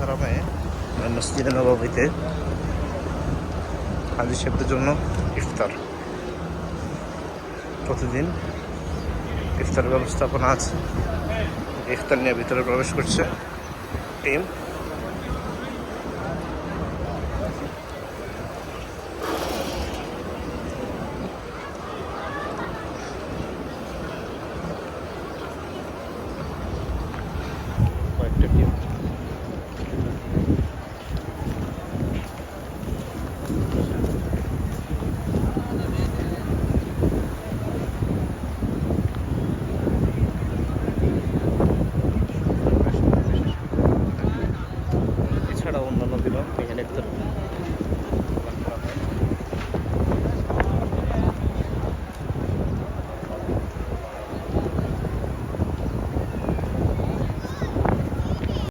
হারামে মসজিদ নবাবিতে জন্য ইফতার। প্রতিদিন ইফতার ব্যবস্থাপনা আছে। ইফতার নিয়ে ভিতরে প্রবেশ করছে। টিম এছাড়া অন্যান্য বিভাগ এখানে